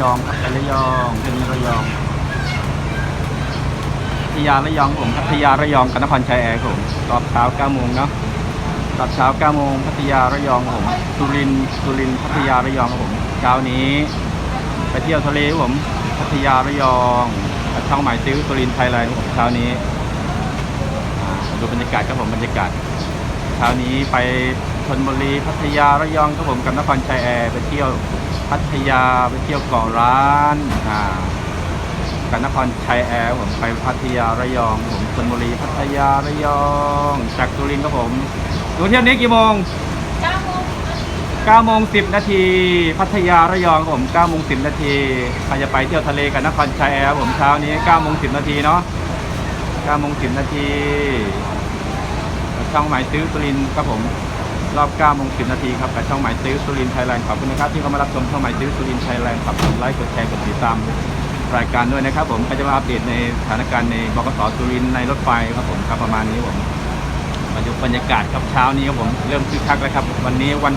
ยองครับไประยองเป็นระยองพัทยาระยองผมพัทยาระยองกับนครชัยแอร์ครับผมรอบเช้า9โมงเนาะรอบเช้า9โมงพัทยาระยองผมสุรินสุรินพัทยาระยองผมเช้านี้ ไปเที่ยวทะเลผมพัทยาระยองช่องหมายซิ้วสุรินไทยแลนด์ผมเช้านี้ดูบรรยากาศครับผมบรรยากาศเช้านี้ไปชนบุรีพัทยาระยองครับผมกับนครชัยแอร์ไปเที่ยว พัทยาไปเที่ยวเกาะร้านอ่ากับนครชัยแอร์ผมไปพัทยาระยอง ผมชนบุรีพัทยาระยองจากสุรินทร์ครับผมดูเที่ยวนี้กี่โมงเก้าโมง9โมง10 นาที พัทยาระยองผม9โมง10 นาทีใครจะไปเที่ยวทะเลกับนครชัยแอร์ผมเช้านี้9โมง10 นาทีเนาะ9โมง10 นาทีช่องหมายซื้อสุรินทร์ครับผม รอบ9โมง10 นาทีครับกับช่องหมายซื้อสุรินไทยแลนด์ขอบคุณนะครับที่เข้ามารับชมช่องหมายซื้อสุรินไทยแลนด์ฝากกดไลค์กดแชร์กดติดตามรายการด้วยนะครับ ผมก็จะมาอัปเดตในสถานการณ์ในบกสสุรินในรถไฟครับผมครับประมาณนี้ผมมาดูบรรยากาศครับเช้านี้ครับผมเริ่มคึกคักแล้วครับ วันนี้วัน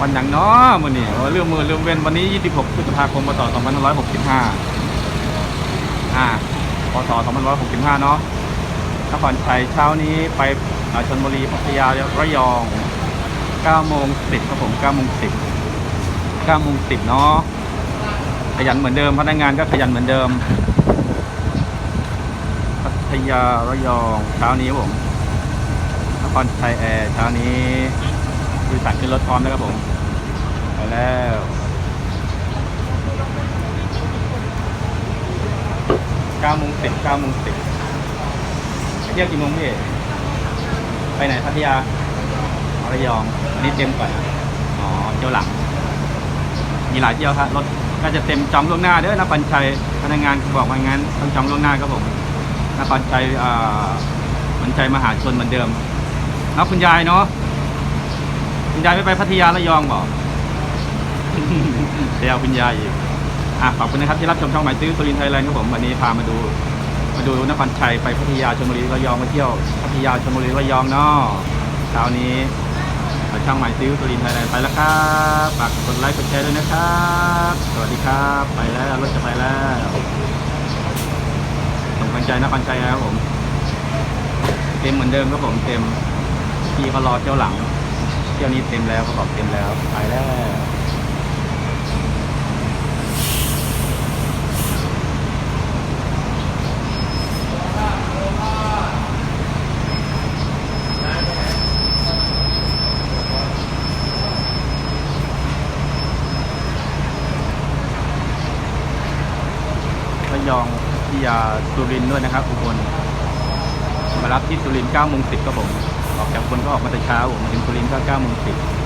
วันหนังเนาะมื้อนี้เรื่องมือเรื่องเว้นวันนี้ 26 พฤษภาคมพศ2565อ่าพศ2565 เนาะนครชัยเช้านี้ไปชลบุรีพัทยาระยอง 9โมง10ครับผม9โมง10 9โมง10เนาะขยันเหมือนเดิมพนักงานก็ขยันเหมือนเดิมพัทยาระยองเช้านี้ครับผมนครชัยแอร์เช้านี้บริษัทขึ้นรถพร้อมแล้วครับผมไปแล้ว9โมง10 9โมง10ไปเที่ยวกี่โมงพี่ไปไหนพัทยาอ๋อระยอง นนี้เต็มก่อนอ๋อเที่ยวหลัง มีหลายเที่ยวครับรถก็จะเต็มจองล่วงหน้าเด้อนครชัยพนักงานบอกว่างั้นต้องจองล่วงหน้าครับผมนครชัยอ่าเหมือนใจมหาชนเหมือนเดิมแล้วคุณยายเนาะคุณยายไม่ไปพัทยาระยองบอกเดี๋ยวคุณยายอีกอะขอบคุณนะครับที่รับชมช่องหมายซื้อสุรินไทยแลนด์ครับผมวันนี้พามาดูมาดูนครชัยไปพัทยาชลบุรีระยองมาเที่ยวพัทยาชลบุรีระยองเนาะเช้านี้ ช่องหมายซิ้วตุลินไทยแลนด์ไปแล้วครับฝากกดไลค์กดแชร์ด้วยนะครับ สวัสดีครับ ไปแล้วรถจะไปแล้วส่งกำลังใจนครชัยนะครับผม เต็มเหมือนเดิมครับผมเต็มพี่เขารอเที่ยวหลังเที่ยวนี้เต็มแล้วเขาบอกเต็มแล้วไปแล้ว ระยองที่ยาสุรินด้วยนะครับอุบลมารับที่สุรินทร์9โมง10ครับผม ออกจากอุบลก็ออกมาแต่เช้าผมมาถึงสุรินทร์ก็9โมง10